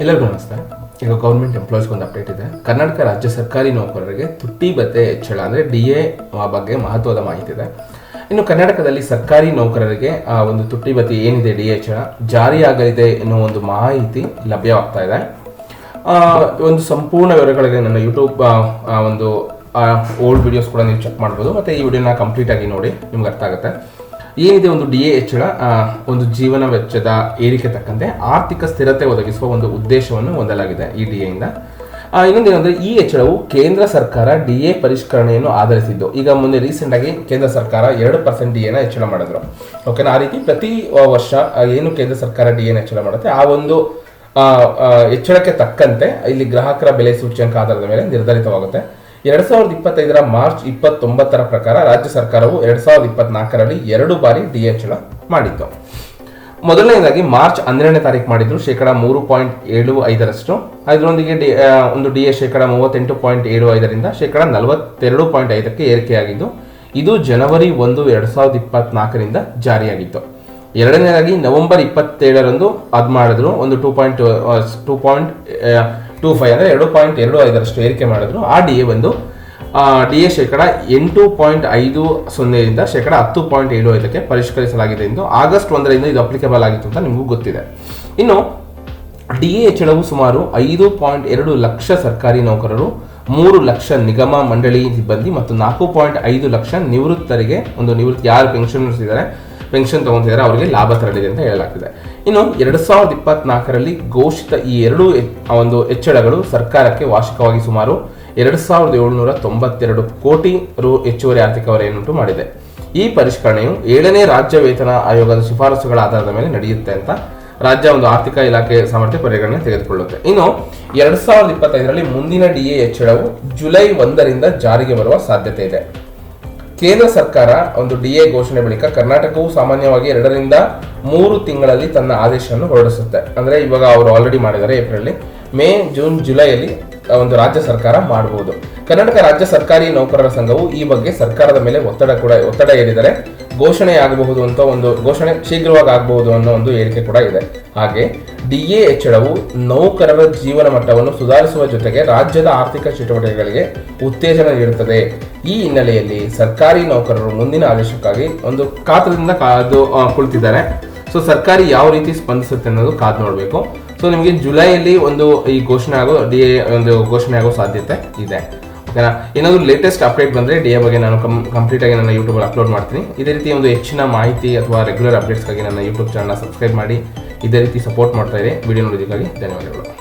ಎಲ್ಲರಿಗೂ ನಮಸ್ಕಾರ ಈಗ ಗೌರ್ಮೆಂಟ್ ಎಂಪ್ಲಾಯೀಸ್ಗೆ ಒಂದು ಅಪ್ಡೇಟ್ ಇದೆ. ಕರ್ನಾಟಕ ರಾಜ್ಯ ಸರ್ಕಾರಿ ನೌಕರರಿಗೆ ತುಟ್ಟಿ ಭತ್ತೆ ಹೆಚ್ಚಳ ಅಂದರೆ ಡಿ ಎ ಬಗ್ಗೆ ಮಹತ್ವದ ಮಾಹಿತಿ ಇದೆ. ಇನ್ನು ಕರ್ನಾಟಕದಲ್ಲಿ ಸರ್ಕಾರಿ ನೌಕರರಿಗೆ, ಆ, ಒಂದು ತುಟ್ಟಿ ಭತ್ತೆ ಏನಿದೆ ಡಿ ಎ ಹೆಚ್ಚಳ? ಜಾರಿಯಾಗಲಿದೆ ಎನ್ನುವ ಒಂದು ಮಾಹಿತಿ ಲಭ್ಯವಾಗ್ತಾ ಇದೆ. ಒಂದು ಸಂಪೂರ್ಣ ವಿವರಗಳಿಗೆ ನನ್ನ ಯೂಟ್ಯೂಬ್ ಒಂದು ಓಲ್ಡ್ ವಿಡಿಯೋಸ್ ಕೂಡ ನೀವು ಚೆಕ್ ಮಾಡ್ಬೋದು. ಮತ್ತು ಈ ವಿಡಿಯೋನ ಕಂಪ್ಲೀಟ್ ಆಗಿ ನೋಡಿ, ನಿಮ್ಗೆ ಅರ್ಥ ಆಗುತ್ತೆ. ಏನಿದೆ ಒಂದು ಡಿ ಎ ಹೆಚ್ಚಳ ಒಂದು ಜೀವನ ವೆಚ್ಚದ ಏರಿಕೆ ತಕ್ಕಂತೆ ಆರ್ಥಿಕ ಸ್ಥಿರತೆ ಒದಗಿಸುವ ಒಂದು ಉದ್ದೇಶವನ್ನು ಹೊಂದಲಾಗಿದೆ ಈ ಡಿ ಎಯಿಂದ ಇನ್ನೊಂದು ಏನಂದ್ರೆ, ಈ ಹೆಚ್ಚಳವು ಕೇಂದ್ರ ಸರ್ಕಾರ ಡಿ ಎ ಪರಿಷ್ಕರಣೆಯನ್ನು ಆಧರಿಸಿದ್ದು. ಈಗ ಮೊನ್ನೆ ರೀಸೆಂಟ್ ಆಗಿ ಕೇಂದ್ರ ಸರ್ಕಾರ ಎರಡು ಪರ್ಸೆಂಟ್ ಡಿ ಎನ ಹೆಚ್ಚಳ ಮಾಡಿದ್ರು. ಓಕೆನಾ ಆ ರೀತಿ ಪ್ರತಿ ವರ್ಷ ಏನು ಕೇಂದ್ರ ಸರ್ಕಾರ ಡಿ ಎನ ಹೆಚ್ಚಳ ಮಾಡುತ್ತೆ, ಆ ಒಂದು ಹೆಚ್ಚಳಕ್ಕೆ ತಕ್ಕಂತೆ ಇಲ್ಲಿ ಗ್ರಾಹಕರ ಬೆಲೆ ಸೂಚ್ಯಂಕ ಆಧಾರದ ಮೇಲೆ ನಿರ್ಧರಿತವಾಗುತ್ತೆ. ಎರಡ್ ಸಾವಿರದ ಇಪ್ಪತ್ತೈದರ ಮಾರ್ಚ್ ಇಪ್ಪತ್ತೊಂಬತ್ತರ ಪ್ರಕಾರ ರಾಜ್ಯ ಸರ್ಕಾರವು ಎರಡ್ ಸಾವಿರದ ಇಪ್ಪತ್ನಾಲ್ಕರಲ್ಲಿ ಎರಡು ಬಾರಿ ಡಿ ಹೆಚ್ಚಳ ಮಾಡಿತ್ತು. ಮೊದಲನೇದಾಗಿ ಮಾರ್ಚ್ ಹನ್ನೆರಡನೇ ತಾರೀಕು ಮಾಡಿದ್ರು ಶೇಕಡ ಮೂರು ಪಾಯಿಂಟ್ ಏಳು ಐದರಷ್ಟು. ಅದರೊಂದಿಗೆ ಡಿ ಒಂದು ಡಿ ಎ ಶೇಕಡ ಮೂವತ್ತೆಂಟು ಪಾಯಿಂಟ್ ಏಳು ಐದರಿಂದ ಶೇಕಡ ನಲವತ್ತೆರಡು ಪಾಯಿಂಟ್ ಐದಕ್ಕೆ ಏರಿಕೆಯಾಗಿದ್ದು, ಇದು ಜನವರಿ ಒಂದು ಎರಡ್ ಸಾವಿರದ ಇಪ್ಪತ್ನಾಲ್ಕರಿಂದ ಜಾರಿಯಾಗಿತ್ತು. ಎರಡನೇದಾಗಿ ನವೆಂಬರ್ ಇಪ್ಪತ್ತೇಳರಂದು ಅದು ಮಾಡಿದ್ರು. ಒಂದು two point two point two five ಅಂದರೆ ಎರಡು ಪಾಯಿಂಟ್ ಎರಡು ಐದರಷ್ಟು ಏರಿಕೆ ಮಾಡಿದ್ರು. ಆ ಡಿ ಎ ಬಂದು ಡಿ ಎ ಶೇಕಡ ಎಂಟು ಪಾಯಿಂಟ್ ಐದು ಸೊನ್ನೆಯಿಂದ ಶೇಕಡ ಹತ್ತು ಪಾಯಿಂಟ್ ಏಳು ಐದಕ್ಕೆ ಪರಿಷ್ಕರಿಸಲಾಗಿದೆ ಎಂದು ಆಗಸ್ಟ್ ಒಂದರಿಂದ ಇದು ಅಪ್ಲಿಕೇಬಲ್ ಆಗಿತ್ತು ಅಂತ ನಿಮಗೂ ಗೊತ್ತಿದೆ. ಇನ್ನು ಡಿ ಎ ಹೆಚ್ಚಳವು ಸುಮಾರು ಐದು ಪಾಯಿಂಟ್ ಎರಡು ಲಕ್ಷ ಸರ್ಕಾರಿ ನೌಕರರು, ಮೂರು ಲಕ್ಷ ನಿಗಮ ಮಂಡಳಿ ಸಿಬ್ಬಂದಿ ಮತ್ತು ನಾಲ್ಕು ಪಾಯಿಂಟ್ ಐದು ಲಕ್ಷ ನಿವೃತ್ತರಿಗೆ ಒಂದು ನಿವೃತ್ತಿ, ಯಾರು ಪೆನ್ಷನರ್ಸ್ ಇದ್ದಾರೆ ಪೆನ್ಷನ್ ತಗೊಂತಿದ್ದಾರೆ ಅವರಿಗೆ ಲಾಭ ತರಲಿದೆ ಅಂತ ಹೇಳಲಾಗ್ತಿದೆ. ಇನ್ನು ಎರಡು ಸಾವಿರದ ಇಪ್ಪತ್ನಾಲ್ಕರಲ್ಲಿ ಘೋಷಿತ ಈ ಎರಡು ಒಂದು ಹೆಚ್ಚಳಗಳು ಸರ್ಕಾರಕ್ಕೆ ವಾರ್ಷಿಕವಾಗಿ ಸುಮಾರು ಎರಡು ಸಾವಿರದ ಏಳುನೂರ ತೊಂಬತ್ತೆರಡು ಕೋಟಿ ರು ಹೆಚ್ಚುವರಿ ಆರ್ಥಿಕ ಹೊರೆಯನ್ನುಂಟು ಮಾಡಿದೆ. ಈ ಪರಿಷ್ಕರಣೆಯು ಏಳನೇ ರಾಜ್ಯ ವೇತನ ಆಯೋಗದ ಶಿಫಾರಸುಗಳ ಆಧಾರದ ಮೇಲೆ ನಡೆಯುತ್ತೆ ಅಂತ ರಾಜ್ಯ ಒಂದು ಆರ್ಥಿಕ ಇಲಾಖೆ ಸಾಮರ್ಥ್ಯ ಪರಿಗಣನೆ ತೆಗೆದುಕೊಳ್ಳುತ್ತೆ. ಇನ್ನು ಎರಡ್ ಸಾವಿರದ ಇಪ್ಪತ್ತೈದರಲ್ಲಿ ಮುಂದಿನ ಡಿಎ ಹೆಚ್ಚಳವು ಜುಲೈ ಒಂದರಿಂದ ಜಾರಿಗೆ ಬರುವ ಸಾಧ್ಯತೆ ಇದೆ. ಕೇಂದ್ರ ಸರ್ಕಾರ ಒಂದು ಡಿ ಎ ಘೋಷಣೆ ಬಳಿಕ ಕರ್ನಾಟಕವು ಸಾಮಾನ್ಯವಾಗಿ ಎರಡರಿಂದ ಮೂರು ತಿಂಗಳಲ್ಲಿ ತನ್ನ ಆದೇಶವನ್ನು ಹೊರಡಿಸುತ್ತೆ. ಅಂದ್ರೆ ಇವಾಗ ಅವರು ಆಲ್ರೆಡಿ ಮಾಡಿದ್ದಾರೆ ಏಪ್ರಿಲ್ ಮೇ, ಜೂನ್, ಜುಲೈಯಲ್ಲಿ ಒಂದು ರಾಜ್ಯ ಸರ್ಕಾರ ಮಾಡಬಹುದು ಕರ್ನಾಟಕ ರಾಜ್ಯ ಸರ್ಕಾರಿ ನೌಕರರ ಸಂಘವು ಈ ಬಗ್ಗೆ ಸರ್ಕಾರದ ಮೇಲೆ ಒತ್ತಡ ಕೂಡ, ಒತ್ತಡ ಏರಿದರೆ ಘೋಷಣೆ ಆಗಬಹುದು ಅಂತ ಒಂದು ಘೋಷಣೆ ಶೀಘ್ರವಾಗಿ ಆಗಬಹುದು ಅನ್ನೋ ಒಂದು ಹೇಳಿಕೆ ಕೂಡ ಇದೆ. ಹಾಗೆ ಡಿಎ ಹೆಚ್ಚಳವು ನೌಕರರ ಜೀವನ ಮಟ್ಟವನ್ನು ಸುಧಾರಿಸುವ ಜೊತೆಗೆ ರಾಜ್ಯದ ಆರ್ಥಿಕ ಚಟುವಟಿಕೆಗಳಿಗೆ ಉತ್ತೇಜನ ನೀಡುತ್ತದೆ. ಈ ಹಿನ್ನೆಲೆಯಲ್ಲಿ ಸರ್ಕಾರಿ ನೌಕರರು ಮುಂದಿನ ಆದೇಶಕ್ಕಾಗಿ ಒಂದು ಕಾತದಿಂದ ಕಾದು ಕುಳಿತಿದ್ದಾರೆ. ಸೊ, ಸರ್ಕಾರಿ ಯಾವ ರೀತಿ ಸ್ಪಂದಿಸುತ್ತೆ ಅನ್ನೋದು ಕಾದು ನೋಡಬೇಕು. ಸೊ, ನಿಮಗೆ ಜುಲೈಯಲ್ಲಿ ಒಂದು ಈ ಘೋಷಣೆ ಆಗೋ, ಡಿ ಎ ಒಂದು ಘೋಷಣೆ ಆಗೋ ಸಾಧ್ಯತೆ ಇದೆ. ಓಕೆನಾ? ಏನಾದರೂ ಲೇಟೆಸ್ಟ್ ಅಪ್ಡೇಟ್ ಬಂದರೆ ಡಿ ಎ ಬಗ್ಗೆ ನಾನು ಕಂ ಕಂಪ್ಲೀಟ್ ಆಗಿ ನನ್ನ ಯೂಟ್ಯೂಬಲ್ಲಿ ಅಪ್ಲೋಡ್ ಮಾಡ್ತೀನಿ. ಇದೇ ರೀತಿ ಒಂದು ಹೆಚ್ಚಿನ ಮಾಹಿತಿ ಅಥವಾ ರೆಗ್ಯುಲರ್ ಅಪ್ಡೇಟ್ಸ್ಗಾಗಿ ನನ್ನ ಯೂಟ್ಯೂಬ್ ಚಾನಲ್ನ ಸಬ್ಸ್ಕ್ರೈಬ್ ಮಾಡಿ. ಇದೇ ರೀತಿ ಸಪೋರ್ಟ್ ಮಾಡ್ತಾ ಇದೆ. ವಿಡಿಯೋ ನೋಡೋದಕ್ಕಾಗಿ ಧನ್ಯವಾದಗಳು.